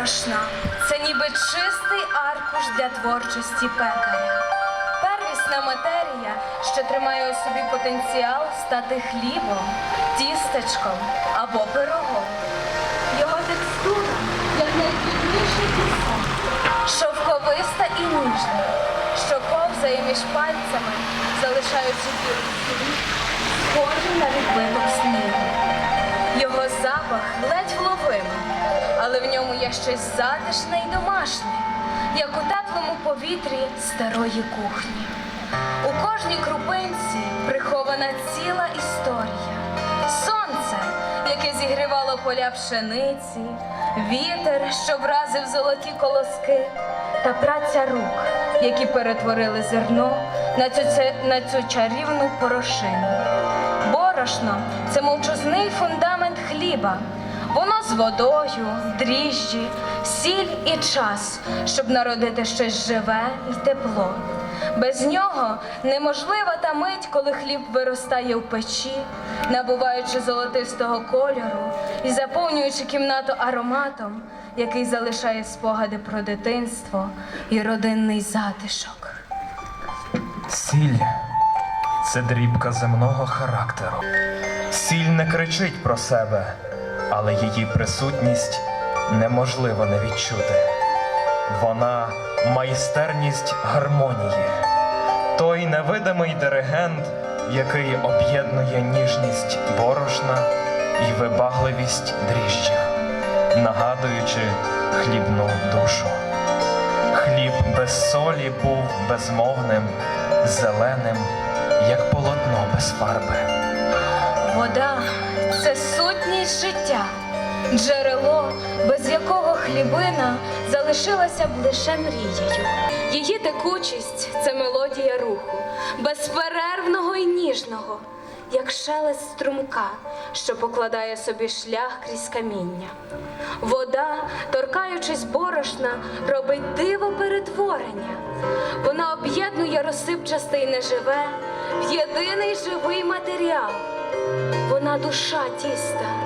Борошно це ніби чистий аркуш для творчості пекаря. Первісна матерія, що тримає у собі потенціал стати хлібом, тістечком або пирогом. Його текстура, як найдрібніше тісто, шовковиста і ніжна, що ковзає між пальцями, залишаючи схожий на відбиток снігу. Його запах ледь вловимий, в ньому є щось затишне і домашнє, як у теплому повітрі старої кухні. У кожній крупинці прихована ціла історія. Сонце, яке зігрівало поля пшениці, вітер, що вразив золоті колоски, та праця рук, які перетворили зерно на цю, на цю чарівну порошину. Борошно це мовчазний фундамент хліба. Воно з водою, дріжджі, сіль і час, щоб народити щось живе і тепло. Без нього неможлива та мить, коли хліб виростає в печі, набуваючи золотистого кольору і заповнюючи кімнату ароматом, який залишає спогади про дитинство і родинний затишок. Сіль це дрібка земного характеру. Сіль не кричить про себе, але її присутність неможливо не відчути. Вона майстерність гармонії, той невидимий диригент, який об'єднує ніжність борошна і вибагливість дріжджів, нагадуючи хлібну душу. Хліб без солі був безмовним, зеленим, як полотно без фарби. Вода це життя, джерело, без якого хлібина залишилася б лише мрією. Її текучість це мелодія руху, безперервного і ніжного, як шелест струмка, що покладає собі шлях крізь каміння. Вода, торкаючись борошна, робить диво перетворення. Вона об'єднує розсипчасте і неживе в єдиний живий матеріал. Вона душа тіста,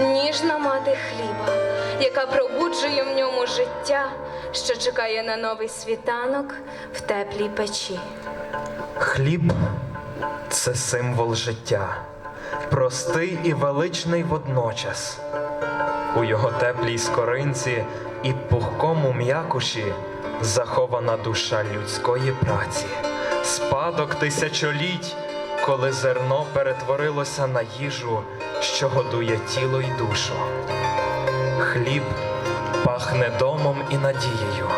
ніжна мати хліба, яка пробуджує в ньому життя, що чекає на новий світанок в теплій печі. Хліб це символ життя, простий і величний водночас. У його теплій скоринці і пухкому м'якуші захована душа людської праці, спадок тисячоліть, коли зерно перетворилося на їжу, що годує тіло й душу. Хліб пахне домом і надією.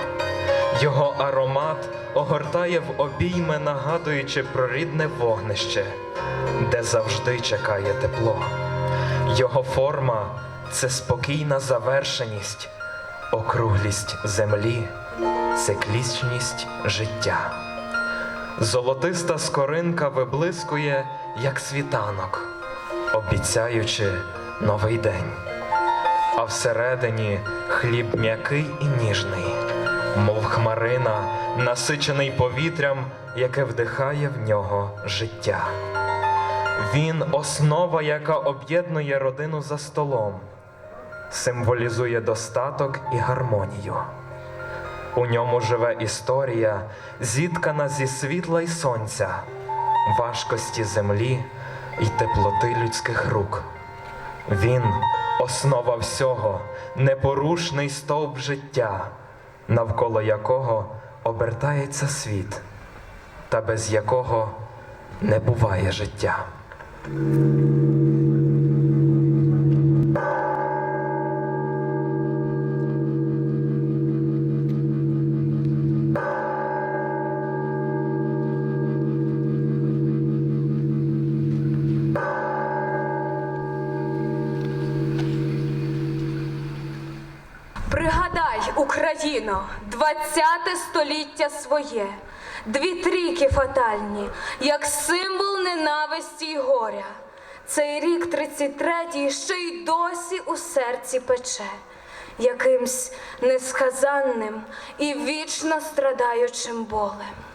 Його аромат огортає в обійми, нагадуючи про рідне вогнище, де завжди чекає тепло. Його форма це спокійна завершеність, округлість землі, циклічність життя. Золотиста скоринка виблискує, як світанок, обіцяючи новий день. А всередині хліб м'який і ніжний, мов хмарина, насичений повітрям, яке вдихає в нього життя. Він основа, яка об'єднує родину за столом, символізує достаток і гармонію. У ньому живе історія, зіткана зі світла й сонця, важкості землі і теплоти людських рук. Він основа всього, непорушний стовп життя, навколо якого обертається світ, та без якого не буває життя. Пригадай, Україно, двадцяте століття своє, дві трійки фатальні, як символ ненависті й горя. Цей рік 33-й ще й досі у серці пече, якимсь несказанним і вічно страдаючим болем.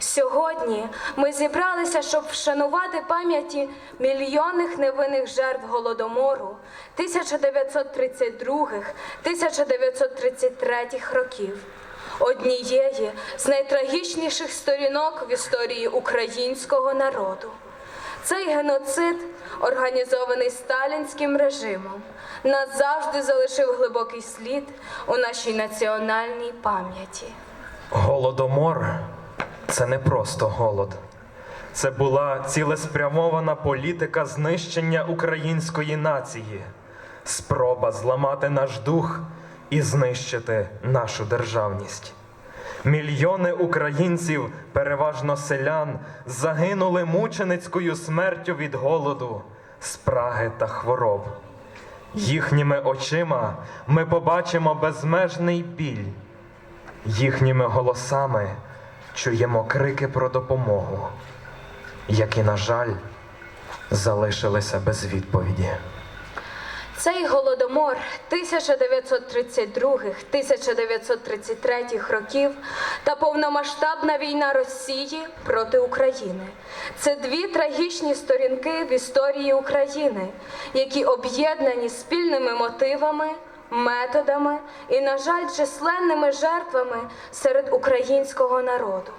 Сьогодні ми зібралися, щоб вшанувати пам'яті мільйонних невинних жертв голодомору 1932-1933 років. Однієї з найтрагічніших сторінок в історії українського народу. Цей геноцид, організований сталінським режимом, назавжди залишив глибокий слід у нашій національній пам'яті. Голодомор це не просто голод. Це була цілеспрямована політика знищення української нації, спроба зламати наш дух і знищити нашу державність. Мільйони українців, переважно селян, загинули мученицькою смертю від голоду, спраги та хвороб. Їхніми очима ми побачимо безмежний біль. Їхніми голосами чуємо крики про допомогу, які, на жаль, залишилися без відповіді. Цей голодомор 1932-1933 років та повномасштабна війна Росії проти України це дві трагічні сторінки в історії України, які об'єднані спільними мотивами, методами і, на жаль, численними жертвами серед українського народу.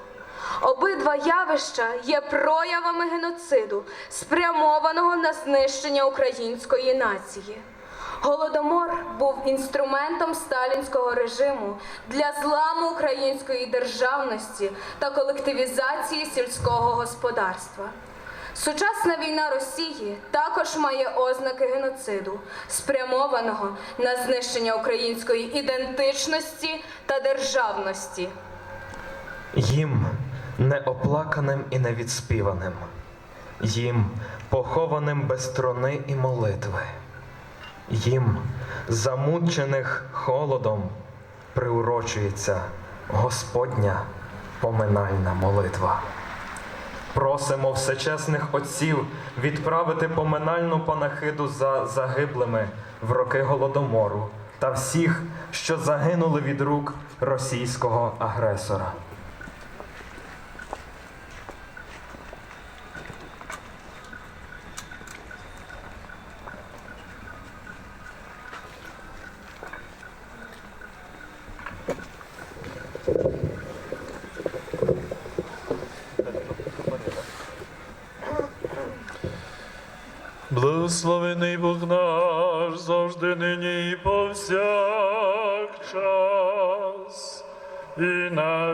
Обидва явища є проявами геноциду, спрямованого на знищення української нації. Голодомор був інструментом сталінського режиму для зламу української державності та колективізації сільського господарства. Сучасна війна Росії також має ознаки геноциду, спрямованого на знищення української ідентичності та державності. Їм неоплаканим і невідспіваним, їм похованим без трони і молитви, їм, замучених холодом, приурочується Господня поминальна молитва. Просимо всечесних отців відправити поминальну панахиду за загиблими в роки голодомору та всіх, що загинули від рук російського агресора. Благословений Бог наш завжди нині і повсякчас, і на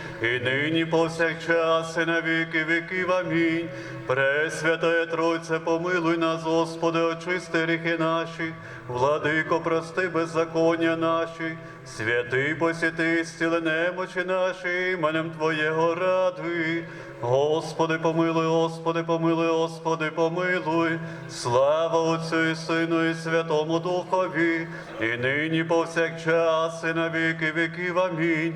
і нині повсякчас, і на віки віків. Амінь. Пресвятая Тройце, помилуй нас, Господи, очисти гріхи наші, владико, прости беззаконня наші, святий посіти, зціли немочі наші, іменем Твоєго ради. Господи, помилуй, Господи, помилуй, Господи, помилуй. Слава Отцю і Сину і Святому Духові, і нині повсякчас, і на віки віків. Амінь.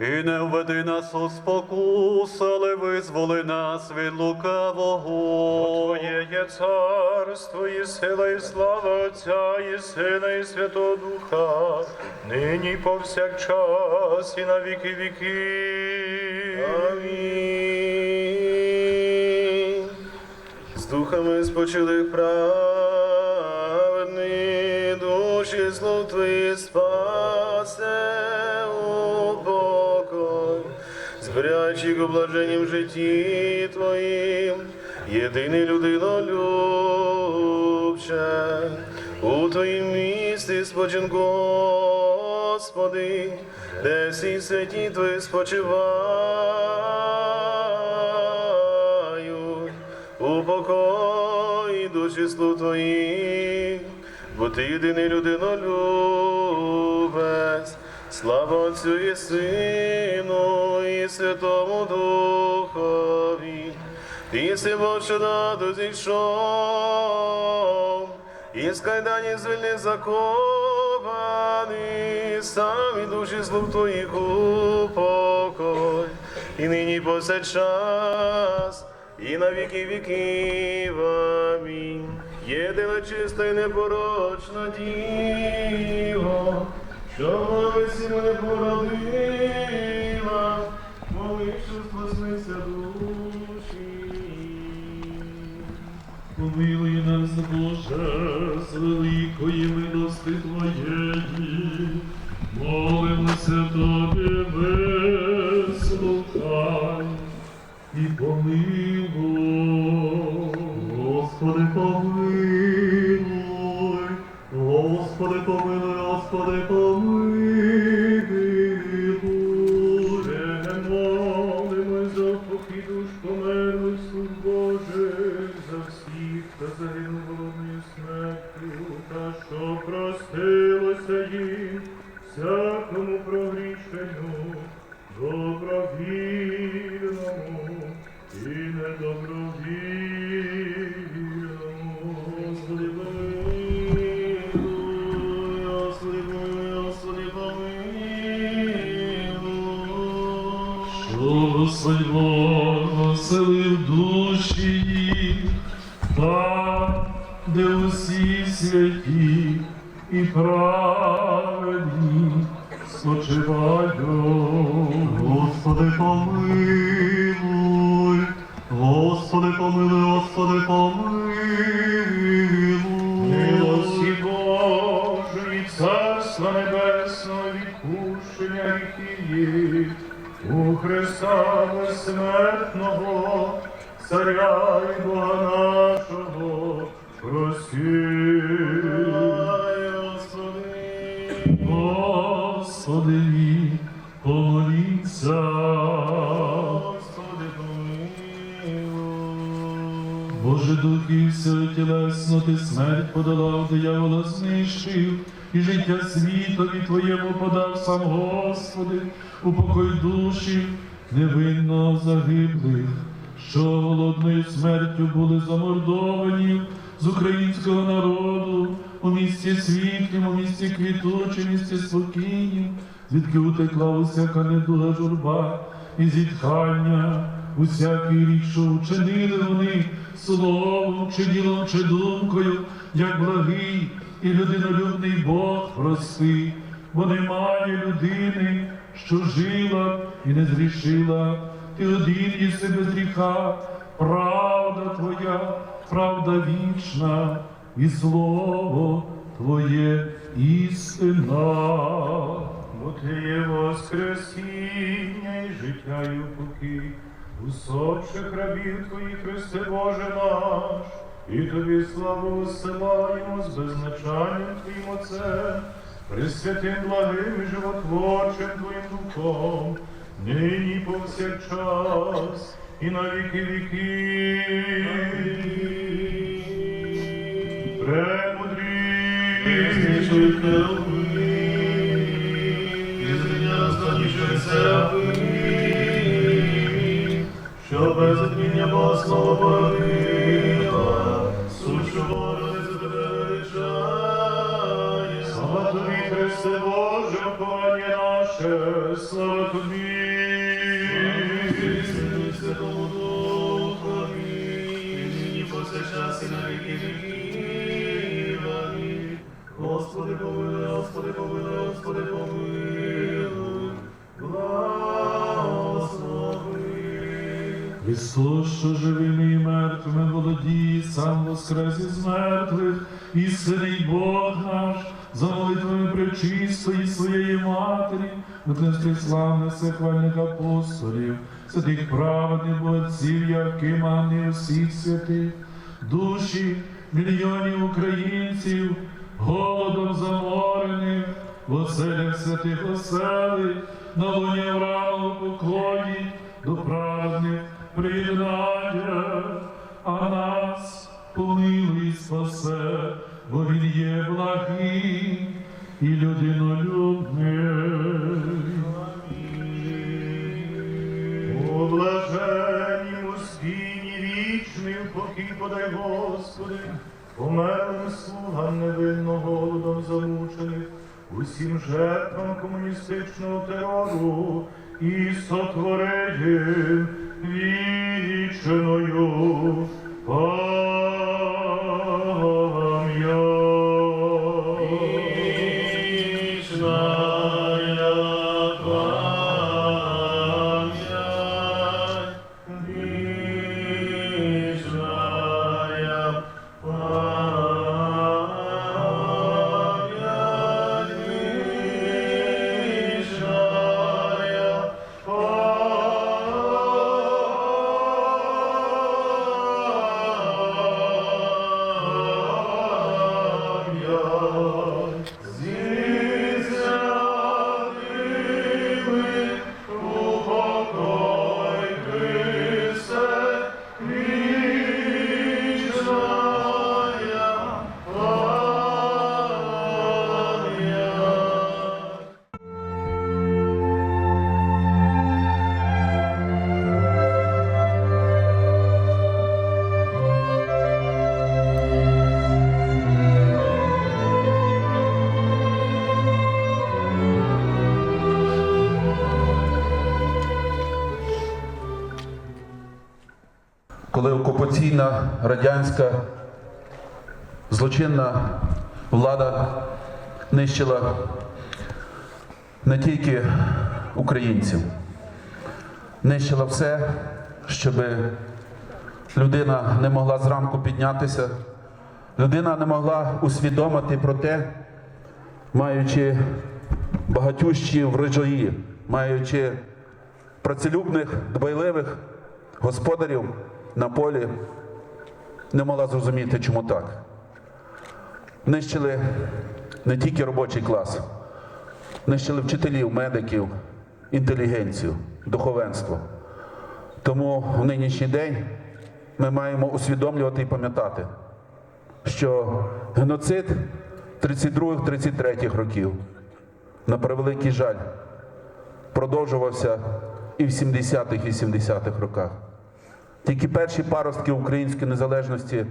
І не введи нас у спокус, але визволи нас від лукавого. Твоє є царство, і сила, і слава Отця, і Сина, і Святого Духа, нині повсякчас, і на віки віки. Амінь. З духами спочилих праведних, збираючих облаженням в житті Твоїм, єдиний людинолюбче, у Твоїм місті спочинку, Господи, де всі святі Твої спочивають, упокой душі слуг Твоїх, бо Ти єдиний людинолюбець, слава Отцю і Сину, Святому Духові, Ти си що раду зійшов, і з кайдані звільнив закований, самі душі слуг Твоїх упокой, і нині повсякчас, і на віки віків. Амінь. Єдина чиста і непорочна діва, що весіло не породила, моливши душі. Помилуй нас, Боже, з великої милости Твоєї, молимося Тобі, вислухай і помилуй. Господи, помилуй, Господи, помилуй, Господи, помилуй. Що Господь населив душі там, де усі святі і праведні спочивають. Господи, помилуй, Господи, помилуй, Господи, помилуй. Христа безсмертного, Царя і Бога нашого, просив. Господи, помоліться. Господи, помилуй. Боже духів всього тілесно, ти смерть подолав, диявола знищив, і життя світові Твоєму подав сам Господи, упокой душі невинно загиблих, що голодною смертю були замордовані з українського народу у місті світлім, у місті квітучим, у місті спокійнім, звідки утекла усяка недуга журба і зітхання, усякий рік, що вчинили вони словом, чи ділом, чи думкою, як благий і людинолюбний Бог прости, бо немає людини, що жила і не зрішила, ти один єси без гріха, правда Твоя, правда вічна, і слово Твоє істина. Бо Ти є воскресіння і життя і упокій, усопших рабів Твоїх, Христе Боже наш, і Тобі славу висилаємо з беззначанням Твоїм Отцем, Пресвятим благим і животворчим Твоїм Духом, нині повсякчас і на віки віків. Премудрі, що без одміння Бога слово наше, слава тобі. Святому Духові, нині повсякчас і на віки віків. Господи, помилуй, Господи, помилуй, Господи, помилуй. Благослови. Христос, що живими і мертвими володіє, сам воскрес із мертвих, істинний Бог наш, за молитвами своєї матері, славних сихвальних апостолів, святих праведних отців, яким ангелів всіх святих, душі мільйонів українців, голодом заморених, в оселях святих оселих, на луні Аврааму покої, до праведних приєднання, а нас помилуй спасе, бо він є благий і людинолюбний. Подай, Господи, померлим слугам невинно голодом замучених, усім жертвам комуністичного терору і сотворенням вічною коли окупаційна радянська злочинна влада нищила не тільки українців, нищила все, щоб людина не могла зранку піднятися, людина не могла усвідомити про те, маючи багатющі врожаї, маючи працелюбних, дбайливих господарів на полі, не могла зрозуміти, чому так. Нищили не тільки робочий клас, нищили вчителів, медиків, інтелігенцію, духовенство. Тому в нинішній день ми маємо усвідомлювати і пам'ятати, що геноцид 32-33 років, на превеликий жаль, продовжувався і в 70-х, і 70-х роках. Тільки перші паростки української незалежності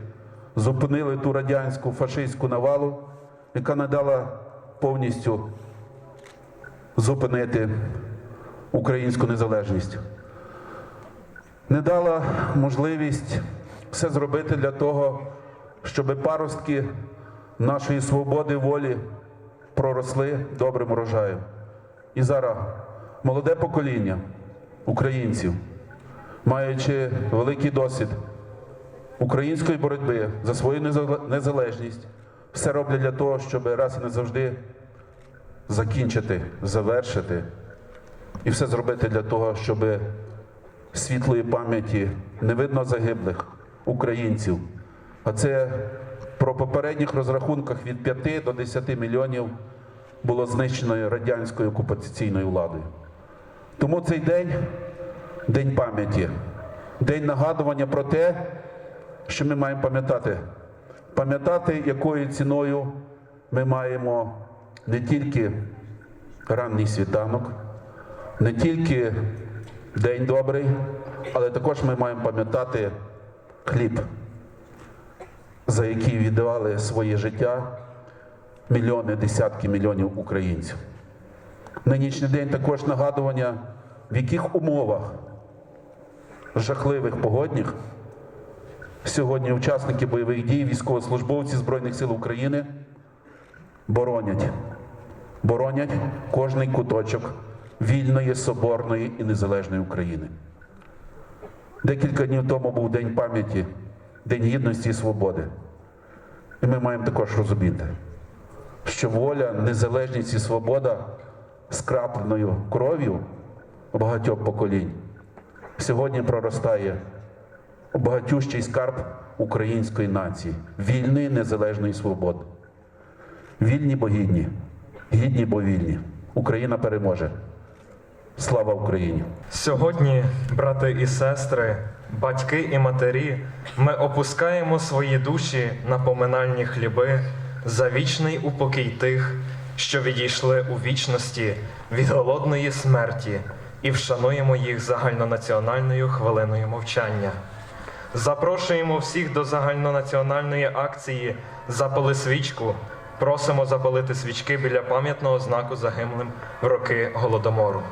зупинили ту радянську фашистську навалу, яка не дала повністю зупинити українську незалежність. Не дала можливість все зробити для того, щоб паростки нашої свободи, волі проросли добрим урожаєм. І зараз молоде покоління українців, маючи великий досвід української боротьби за свою незалежність, все роблять для того, щоб раз і назавжди закінчити, завершити і все зробити для того, щоб світлої пам'яті не видно загиблих українців. А це про попередніх розрахунках від 5 до 10 мільйонів було знищено радянською окупаційною владою. Тому цей день день пам'яті, день нагадування про те, що ми маємо пам'ятати. Пам'ятати, якою ціною ми маємо не тільки ранній світанок, не тільки день добрий, але також ми маємо пам'ятати хліб, за який віддавали своє життя мільйони, десятки мільйонів українців. Нинішній день також нагадування, в яких умовах жахливих погодних сьогодні учасники бойових дій, військовослужбовці Збройних сил України боронять, боронять кожний куточок вільної, соборної і незалежної України. Декілька днів тому був День пам'яті, День гідності і свободи. І ми маємо також розуміти, що воля, незалежність і свобода скрапленою кров'ю багатьох поколінь сьогодні проростає багатющий скарб української нації, вільної, незалежної свободи. Вільні бо гідні, гідні бо вільні. Україна переможе. Слава Україні! Сьогодні, брати і сестри, батьки і матері, ми опускаємо свої душі на поминальні хліби за вічний упокій тих, що відійшли у вічності від голодної смерті, і вшануємо їх загальнонаціональною хвилиною мовчання. Запрошуємо всіх до загальнонаціональної акції Запали свічку. Просимо запалити свічки біля пам'ятного знаку загиблим в роки голодомору.